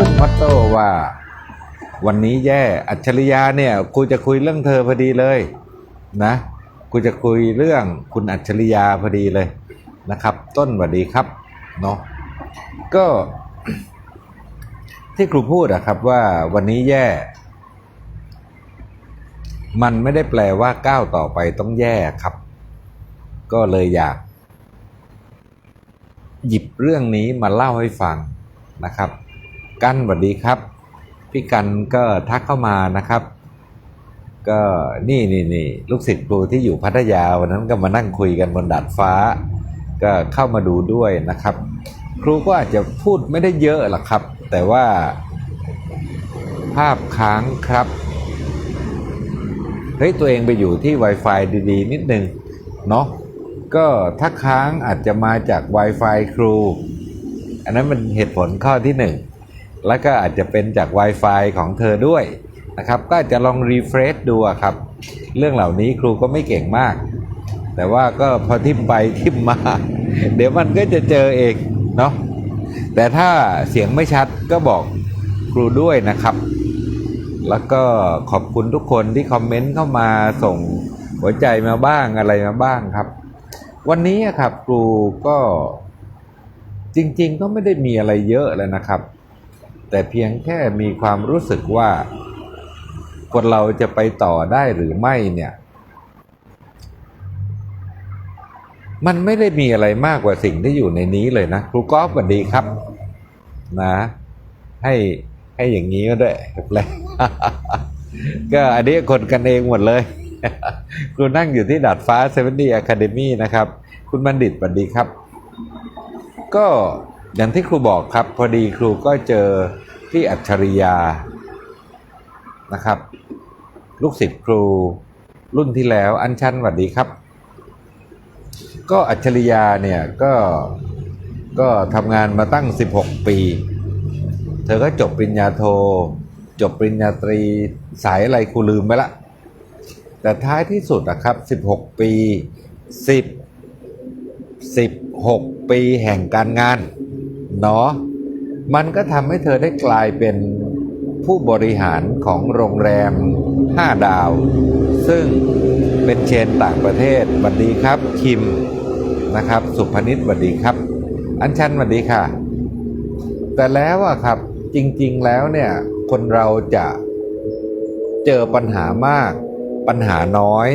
ขึ้นมอตโต้ว่า วันนี้แย่อัจฉริยะเนี่ยกูจะคุยเรื่องเธอพอดีเลยนะกูจะคุยเรื่องคุณอัจฉริยะพอดีเลยนะครับ ต้นสวัสดีครับเนาะก็ที่ครูพูดอะครับว่าวันนี้แย่ มันไม่ได้แปลว่าก้าวต่อไปต้องแย่ครับ ก็เลยอยาก หยิบเรื่องนี้มาเล่าให้ฟังนะครับ กันสวัสดีครับ พี่กันก็ทักเข้ามานะครับ ก็นี่นี่นี่ลูกศิษย์ครูที่อยู่พัทยาวันนั้นก็มานั่งคุยกันบนดาดฟ้า ก็เข้ามาดูด้วยนะครับ ครูก็อาจจะพูดไม่ได้เยอะหรอกครับ แต่ว่า ภาพค้างครับเฮ้ยตัวเองไปอยู่ที่ Wi-Fi ดีๆ นิดนึงเนาะก็ถ้าค้างอาจจะมาจาก Wi-Fi ครู อันนั้นมันเหตุผลข้อที่หนึ่ง แล้วก็อาจจะเป็นจาก Wi-Fi ของเธอด้วยนะครับ ก็อาจจะลองรีเฟรชดูครับ เรื่องเหล่านี้ครูก็ไม่เก่งมาก แต่ว่าก็พอทิมไปทิมมา เดี๋ยวมันก็จะเจอเองเนาะ แต่ถ้าเสียงไม่ชัดก็บอกครูด้วยนะครับ แล้วก็ขอบคุณทุกคนที่คอมเมนต์เข้ามาส่งหัวใจมาบ้างอะไรมาบ้างครับ วันนี้ครับครูก็จริง ๆ ก็ไม่ได้มีอะไรเยอะเลยนะครับ แต่เพียงแค่มีความรู้สึกว่าคนเราจะไปต่อได้หรือไม่เนี่ย มันไม่ได้มีอะไรมากกว่าสิ่งที่อยู่ในนี้เลยนะครูกอล์ฟสวัสดีครับ นะ ให้ให้อย่างนี้ก็ได้แปลก็อันนี้คนกันเองหมดเลยครูนั่งอยู่ที่ดาดฟ้าเซเว่นดี้อะคาเดมี่นะครับ คุณบัณฑิตสวัสดีครับ ก็ อย่างที่ครูบอกครับพอดีครูก็เจอพี่อัจฉริยานะครับ ลูกศิษย์ครูรุ่นที่แล้วอัญชันสวัสดีครับ ก็อัจฉริยาเนี่ยก็ก็ทำงานมาตั้ง 16 ปี เธอก็จบปริญญาโท จบปริญญาตรีสายอะไรครูลืมไปละ แต่ท้ายที่สุดอะครับ 16 ปี 10 16 ปีแห่งการงาน เนาะมันก็ทำให้เธอได้กลายเป็นผู้บริหารของโรงแรม 5 ดาว ซึ่งเป็นเชนต่างประเทศสวัสดีครับ คิมนะครับ สุพนิษฐ์สวัสดีครับ อัญชันสวัสดีค่ะ แต่แล้วอะครับจริงๆแล้วเนี่ย คนเราจะเจอปัญหามาก ปัญหาน้อย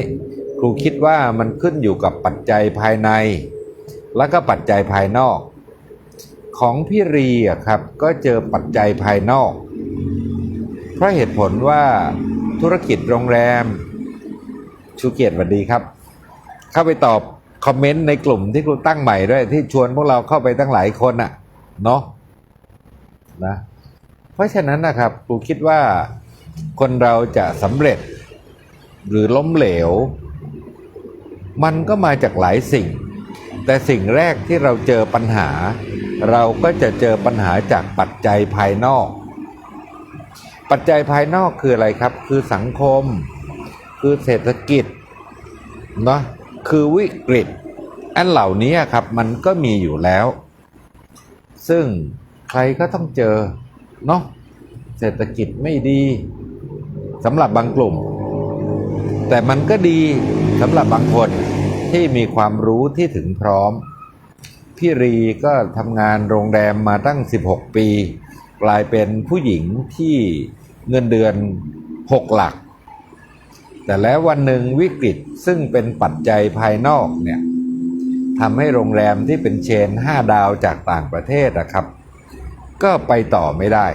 ครูคิดว่ามันขึ้นอยู่กับปัจจัยภายใน แล้วก็ปัจจัยภายนอก ของพี่รีอะครับก็เจอปัจจัยภายนอก เพราะเหตุผลว่าธุรกิจโรงแรมชูเกียรติสวัสดีครับ เข้าไปตอบคอมเมนต์ในกลุ่มที่ครูตั้งใหม่ด้วย ที่ชวนพวกเราเข้าไปตั้งหลายคนอะเนาะนะเพราะฉะนั้นนะครับครูคิดว่าคนเราจะสำเร็จหรือล้มเหลว มันก็มาจากหลายสิ่ง แต่สิ่งแรกที่เราเจอปัญหา เราก็จะเจอปัญหาจากปัจจัยภายนอก ปัจจัยภายนอกคืออะไรครับ คือสังคม คือเศรษฐกิจเนาะคือวิกฤต อันเหล่านี้ครับมันก็มีอยู่แล้ว ซึ่งใครก็ต้องเจอเนาะเศรษฐกิจไม่ดีสำหรับบางกลุ่ม แต่มันก็ดีสำหรับบางคนที่มีความรู้ที่ถึงพร้อม พี่รีก็ทำงานโรงแรมมาตั้ง 16 ปี กลายเป็นผู้หญิงที่เงินเดือน 6 หลัก แต่แล้ววันหนึ่งวิกฤตซึ่งเป็นปัจจัยภายนอกเนี่ยทำให้โรงแรมที่เป็นเชน 5 ดาวจากต่างประเทศนะครับ ก็ไปต่อไม่ได้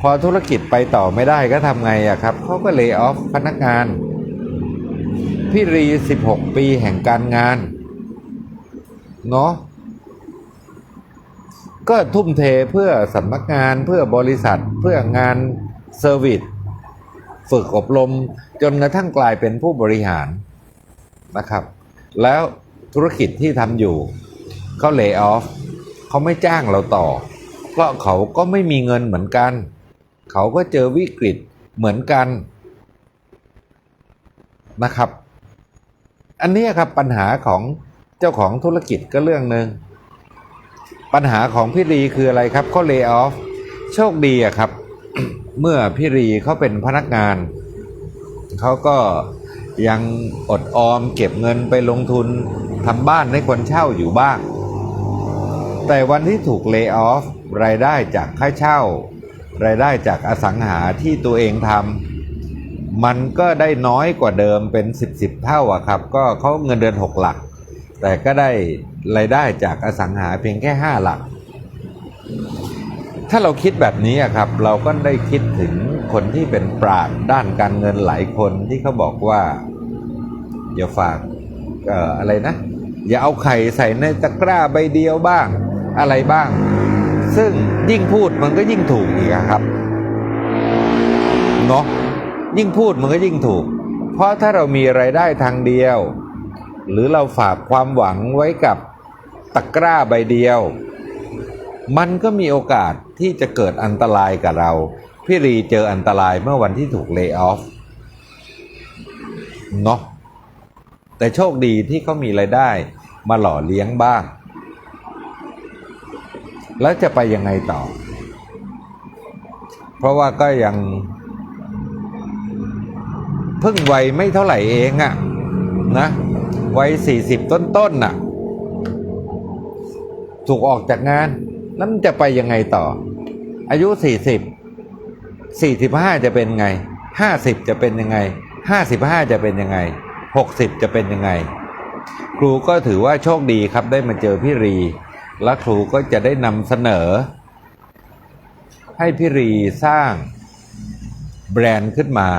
พอธุรกิจไปต่อไม่ได้ก็ทำไงอะครับเขาก็เล y o ออฟพนักงาน พี่รี 16 ปีแห่งการงาน เนาะก็ทุ่มเทเพื่อสำนักงานเพื่อบริษัทเพื่องานเซอร์วิสฝึกอบรมจนกระทั่งกลายเป็นผู้บริหารนะครับ แล้วธุรกิจที่ทำอยู่เขาเล y o ออฟเขาไม่จ้างเราต่อ เพราะเขาก็ไม่มีเงินเหมือนกัน เขาก็เจอวิกฤตเหมือนกันนะครับ อันนี้ครับปัญหาของ เจ้าของธุรกิจก็เรื่องหนึ่งปัญหาของพี่ลีคืออะไรครับเขาเล y o ออฟโชคดีอะครับ เมื่อพี่รีเขาเป็นพนักงานเขาก็ยังอดออมเก็บเงินไปลงทุนทำบ้านให้คนเช่าอยู่บ้าง แต่วันที่ถูกเลิกออฟรายได้จากค่าเช่า รายได้จากอสังหาที่ตัวเองทำมันก็ได้น้อยกว่าเดิมเป็น 10บสเท่าอะครับ ก็เขาเงินเดือน 6 หลัก แต่ก็ได้รายได้จากอสังหาเพียงแค่ 5 หลัก ถ้าเราคิดแบบนี้ครับ เราก็ได้คิดถึงคนที่เป็นปราชญ์ด้านการเงินหลายคนที่เขาบอกว่าอย่าฝากเอ่ออะไรนะ อย่าเอาไข่ใส่ในตะกร้าใบเดียวบ้างอะไรบ้าง ซึ่งยิ่งพูดมันก็ยิ่งถูกอีกครับเนาะยิ่งพูดมันก็ยิ่งถูก เพราะถ้าเรามีไรายได้ทางเดียว หรือเราฝากความหวังไว้กับตะกร้าใบเดียว มันก็มีโอกาสที่จะเกิดอันตรายกับเรา พี่รีเจออันตรายเมื่อวันที่ถูกเลิกออฟเนาะแต่โชคดีที่เขามีไรายได้มาหล่อเลี้ยงบ้าง แล้วจะไปยังไงต่อ เพราะว่าก็ยังเพิ่งวัยไม่เท่าไหร่เองอะนะ วัยสี่สิบต้นๆน่ะ ถูกออกจากงาน แล้วมันจะไปยังไงต่อ อายุสี่สิบสี่สิบห้าจะเป็นไงห้าสิบจะเป็นยังไงห้าสิบห้าจะเป็นยังไงหกสิบจะเป็นยังไง ครูก็ถือว่าโชคดีครับได้มาเจอพี่รี และครูก็จะได้นำเสนอ ให้พี่รีสร้างแบรนด์ขึ้นมา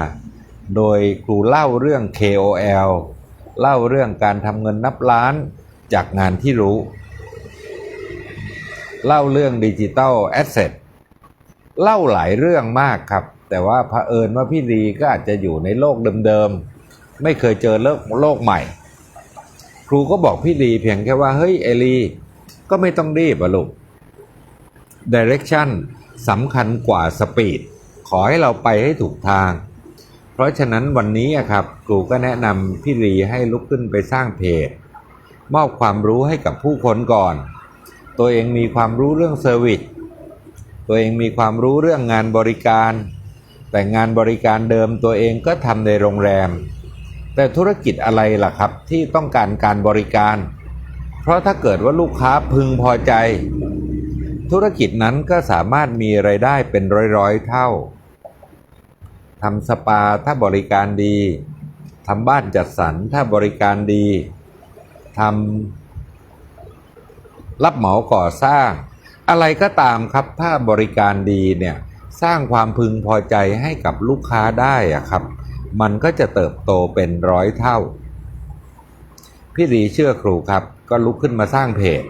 โดยครูเล่าเรื่อง KOL เล่าเรื่องการทำเงินนับล้านจากงานที่รู้ เล่าเรื่องดิจิ t a ลแอสเซทเล่าหลายเรื่องมากครับ แต่ว่าเผอิญว่าพี่รีก็อาจจะอยู่ในโลกเดิมๆ ไม่เคยเจอโลกโลกใหม่ ครูก็บอกพี่รีเพียงแค่ว่าเฮ้ยเอลีก็ไม่ต้องรีบอะลูก Direction สำคัญกว่าสปีดขอให้เราไปให้ถูกทาง ราะฉะนั้นวันนี้ครับครูก็แนะนำพี่รีให้ลุกขึ้นไปสร้างเพจ มอบความรู้ให้กับผู้คนก่อน ตัวเองมีความรู้เรื่องเซอร์วิสตัวเองมีความรู้เรื่องงานบริการ แต่งานบริการเดิมตัวเองก็ทำในโรงแรม แต่ธุรกิจอะไรล่ะครับที่ต้องการการบริการ เพราะถ้าเกิดว่าลูกค้าพึงพอใจ ธุรกิจนั้นก็สามารถมีไรายได้เป็นร้อยๆเท่า ทำสปาถ้าบริการดีทำบ้านจัดสรรถ้าบริการดีทำรับเหมาก่อสร้าง อะไรก็ตามครับถ้าบริการดีเนี่ยสร้างความพึงพอใจให้กับลูกค้าได้อะครับ มันก็จะเติบโตเป็นร้อยเท่า พี่รีเชื่อครูครับ ก็ลุกขึ้นมาสร้างเพจ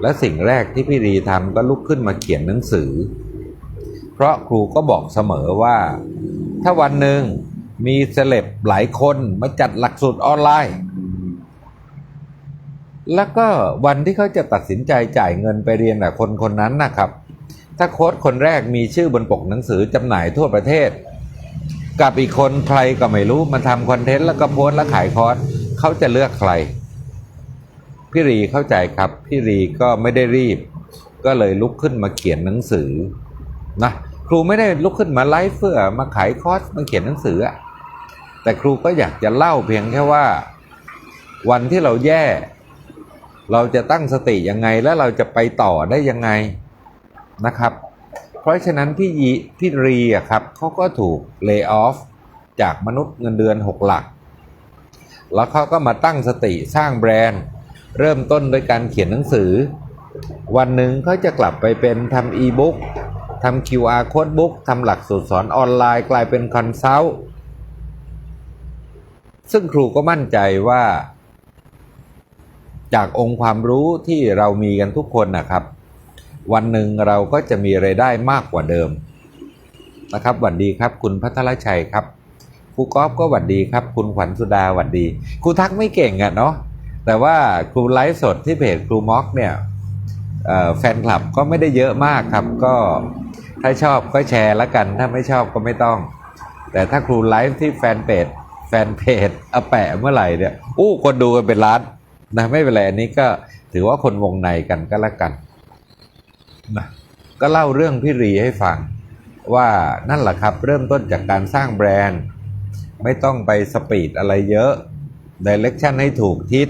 และสิ่งแรกที่พี่รีทำก็ลุกขึ้นมาเขียนหนังสือ เพราะครูก็บอกเสมอว่า ถ้าวันหนึ่งมีเซเลบหลายคนมาจัดหลักสูตรออนไลน์ แล้วก็วันที่เขาจะตัดสินใจจ่ายเงินไปเรียนกับคนคนนั้นนะครับ ถ้าโค้ดคนแรกมีชื่อบนปกหนังสือจำหน่ายทั่วประเทศ กับอีกคนใครก็ไม่รู้มาทำคอนเทนต์แล้วก็โพสต์แล้วขายคอร์สเขาจะเลือกใคร พี่รีเข้าใจครับ พี่รีก็ไม่ได้รีบ ก็เลยลุกขึ้นมาเขียนหนังสือนะ ครูไม่ได้ลุกขึ้นมาไลฟ์เพื่อมาขายคอร์สมาเขียนหนังสือแต่ครูก็อยากจะเล่าเพียงแค่ว่า วันที่เราแย่ เราจะตั้งสติยังไงแล้วเราจะไปต่อได้ยังไงนะครับ เพราะฉะนั้นพี่ยีพี่รีอะครับเขาก็ถูกเลิกออฟจากมนุษย์เงินเดือน 6 หลัก แล้วเขาก็มาตั้งสติสร้างแบรนด์ เริ่มต้นโดยการเขียนหนังสือ วันหนึ่งเขาจะกลับไปเป็นทำอีบุ๊ก ทำ QR code book ทำหลักสูตรสอนออนไลน์กลายเป็นคอนซัลท์ซึ่งครูก็มั่นใจว่า จากองค์ความรู้ที่เรามีกันทุกคนนะครับ วันหนึ่งเราก็จะมีไรายได้มากกว่าเดิมนะครับหวัดดีครับ คุณพัทรชัยครับครูกอฟก็หวัดดีครับ คุณขวัญสุดาหวัดดีครูทักไม่เก่งอะเนาะแต่ว่าครูไลฟ์สดที่เพจครูม็อกเนี่ยแฟนคลับก็ไม่ได้เยอะมากครับก็ ถ้าชอบก็แชร์แล้วกัน ถ้าไม่ชอบก็ไม่ต้อง แต่ถ้าครูไลฟ์ที่แฟนเพจแฟนเพจเอาแปะเมื่อไหร่เนี่ยอู้คนดูกันเป็นล้านนะไม่เป็นไรอันนี้ก็ถือว่าคนวงในกันก็แล้วกันนะก็เล่าเรื่องพี่รีให้ฟังว่านั่นแหละครับ เริ่มต้นจากการสร้างแบรนด์ ไม่ต้องไปสปีดอะไรเยอะดิเรกชันให้ถูกทิศ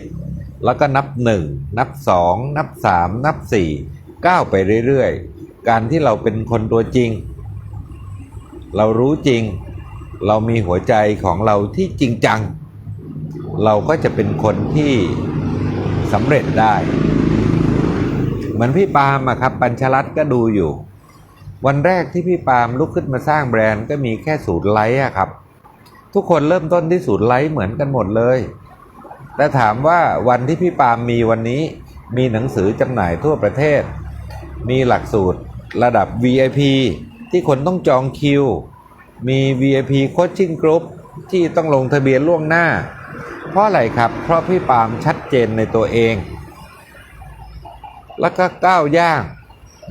แล้วก็นับหนึ่งนับสองนับสามนับสี่ก้าวไปเรื่อย การที่เราเป็นคนตัวจริง เรารู้จริง เรามีหัวใจของเราที่จริงจัง เราก็จะเป็นคนที่สำเร็จได้ เหมือนพี่ปาล์มอะครับ ปัญชรัตน์ก็ดูอยู่ วันแรกที่พี่ปาล์มลุกขึ้นมาสร้างแบรนด์ก็มีแค่ศูนย์ไลค์อะครับ ทุกคนเริ่มต้นที่ศูนย์ไลค์เหมือนกันหมดเลย แต่ถามว่าวันที่พี่ปาล์มมีวันนี้มีหนังสือจำหน่ายทั่วประเทศ มีหลักสูตร ระดับ VIP ที่คนต้องจองคิว มี VIP Coaching Group ที่ต้องลงทะเบียนล่วงหน้า เพราะอะไรครับ เพราะพี่ปามชัดเจนในตัวเอง แล้วก็ก้าวย่าง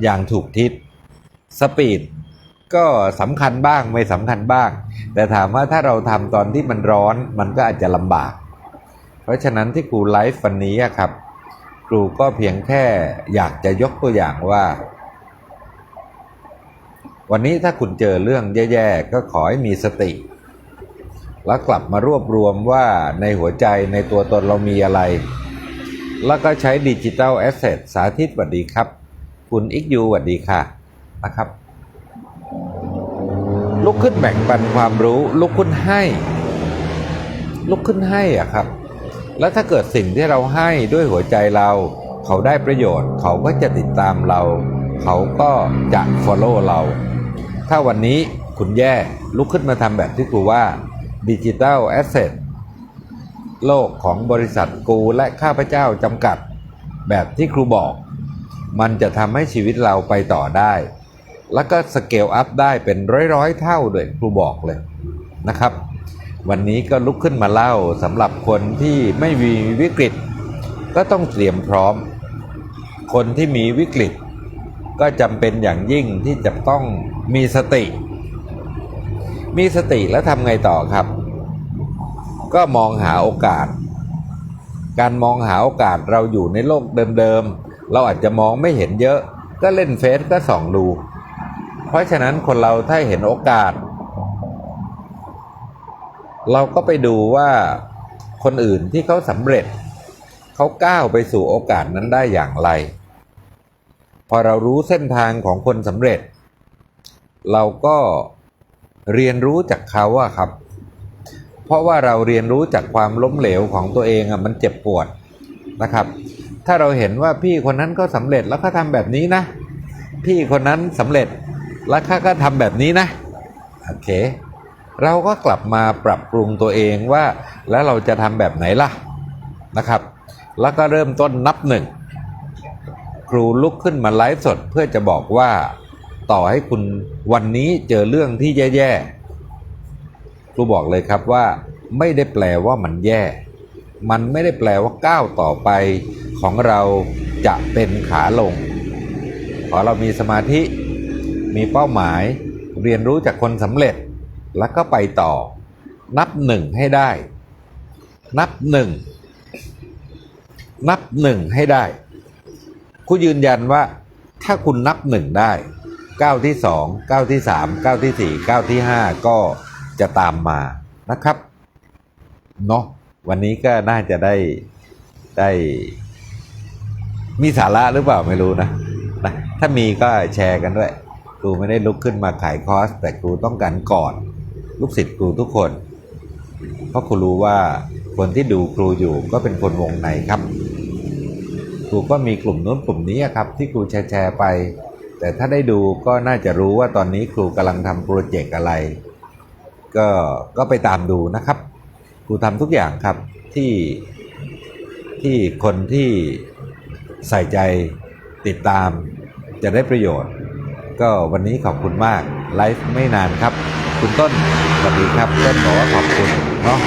อย่างถูกทิศสปีดก็สำคัญบ้างไม่สำคัญบ้าง แต่ถามว่าถ้าเราทำตอนที่มันร้อนมันก็อาจจะลำบาก เพราะฉะนั้นที่ครูไลฟ์วันนี้ครับ ครูก็เพียงแค่อยากจะยกตัวอย่างว่า วันนี้ถ้าคุณเจอเรื่องแย่ๆ ก็ขอให้มีสติ แล้วกลับมารวบรวมว่าในหัวใจในตัวตนเรามีอะไร แล้วก็ใช้ดิจิ t a ลแอสเซทสาธิตสวัสดีครับ คุณอิกยูสวัสดีค่ะนะครับ ลุกขึ้นแบ่งปันความรู้ ลุกขึ้นให้ ลุกขึ้นให้อะครับ แล้วถ้าเกิดสิ่งที่เราให้ด้วยหัวใจเรา เขาได้ประโยชน์ เขาก็จะติดตามเรา เขาก็จะ follow เรา ถ้าวันนี้คุณแย่ลุกขึ้นมาทำแบบที่ครูว่าดิจิ t a ลแอสเซทโลกของบริษัทกูและข้าพเจ้าจำกัด แบบที่ครูบอก มันจะทำให้ชีวิตเราไปต่อได้ แล้วก็สเกลอัพได้เป็นร้อยๆเท่าด้วยครูบอกเลยนะครับ วันนี้ก็ลุกขึ้นมาเล่าสำหรับคนที่ไม่มีวิกฤต ก็ต้องเตรียมพร้อม คนที่มีวิกฤต ก็จำเป็นอย่างยิ่งที่จะต้องมีสติ มีสติแล้วทำไงต่อครับ ก็มองหาโอกาส การมองหาโอกาสเราอยู่ในโลกเดิมๆ เราอาจจะมองไม่เห็นเยอะ ก็เล่นเฟซก็ส่องดู เพราะฉะนั้นคนเราถ้าเห็นโอกาส เราก็ไปดูว่าคนอื่นที่เขาสำเร็จ เขาก้าวไปสู่โอกาสนั้นได้อย่างไร พอเรารู้เส้นทางของคนสำเร็จ เราก็เรียนรู้จากเขาอะครับ เพราะว่าเราเรียนรู้จากความล้มเหลวของตัวเองอะมันเจ็บปวดนะครับ ถ้าเราเห็นว่าพี่คนนั้นก็สำเร็จแล้วเขาทำแบบนี้นะ พี่คนนั้นสำเร็จแล้วเขาก็ทำแบบนี้นะโอเค เราก็กลับมาปรับปรุงตัวเองว่าแล้วเราจะทำแบบไหนล่ะนะครับ แล้วก็เริ่มต้นนับหนึ่ง ครูลุกขึ้นมาไลฟ์สดเพื่อจะบอกว่าต่อให้คุณวันนี้เจอเรื่องที่แย่ๆครูบอกเลยครับว่าไม่ได้แปลว่ามันแย่ มันไม่ได้แปลว่าก้าวต่อไปของเราจะเป็นขาลง ขอเรามีสมาธิ มีเป้าหมาย เรียนรู้จากคนสำเร็จ แล้วก็ไปต่อ นับหนึ่งให้ได้ นับหนึ่ง นับหนึ่งให้ได้ คุณยืนยันว่าถ้าคุณนับหนึ่งได้ก้าวที่สองก้าวที่สามก้าวที่สี่ก้าวที่ห้าก็จะตามมานะครับเนาะวันนี้ก็น่าจะได้ได้ มีสาระหรือเปล่าไม่รู้นะนะถ้ามีก็แชร์กันด้วยครูไม่ได้ลุกขึ้นมาขายคอร์สแต่ครูต้องการกอดลูกศิษย์ครูทุกคน เพราะครูรู้ว่าคนที่ดูครูอยู่ก็เป็นคนวงในครับ รูก็มีกลุ่มนู้นกลุ่มนี้ครับที่ครูแชร์ไป แต่ถ้าได้ดูก็น่าจะรู้ว่าตอนนี้ครูกำลังทำโปรเจกต์อะไร ก็ก็ไปตามดูนะครับ ครูทำทุกอย่างครับที่ที่คนที่ใส่ใจติดตามจะได้ประโยชน์ ก็วันนี้ขอบคุณมากไลฟ์ไม่นานครับ คุณต้นสวัสดีครับต้นบอกว่าขอบคุณเนาะ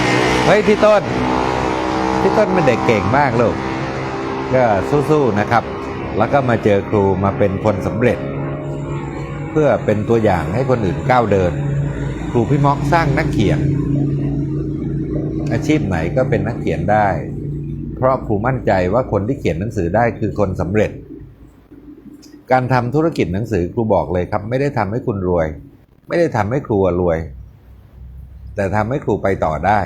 เฮ้ยพี่ต้น พี่ต้นเป็นเด็กเก่งมากลูก ก็สู้ๆนะครับ แล้วก็มาเจอครูมาเป็นคนสำเร็จ เพื่อเป็นตัวอย่างให้คนอื่นก้าวเดิน ครูพี่ม็อกสร้างนักเขียน อาชีพไหนก็เป็นนักเขียนได้ เพราะครูมั่นใจว่าคนที่เขียนหนังสือได้คือคนสำเร็จ การทำธุรกิจหนังสือครูบอกเลยครับ ไม่ได้ทำให้คุณรวย ไม่ได้ทำให้ครูรวย แต่ทำให้ครูไปต่อได้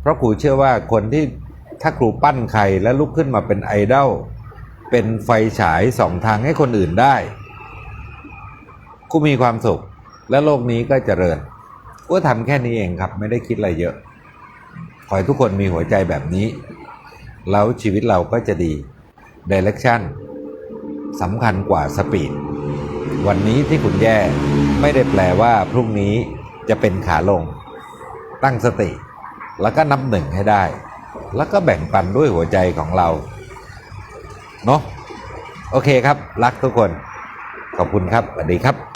เพราะครูเชื่อว่าคนที่ ถ้าครูปั้นใครแล้วลุกขึ้นมาเป็นไอดอลเป็นไฟฉายสองทางให้คนอื่นได้ครูมีความสุข และโลกนี้ก็เจริญก็ทำแค่นี้เองครับ ไม่ได้คิดอะไรเยอะ ขอให้ทุกคนมีหัวใจแบบนี้ แล้วชีวิตเราก็จะดี Direction สำคัญกว่าสปีด วันนี้ที่คุณแย่ไม่ได้แปลว่าพรุ่งนี้จะเป็นขาลง ตั้งสติ แล้วก็นับหนึ่งให้ได้ แล้วก็แบ่งปันด้วยหัวใจของเรา เนาะโอเคครับ รักทุกคน ขอบคุณครับสวัสดีครับ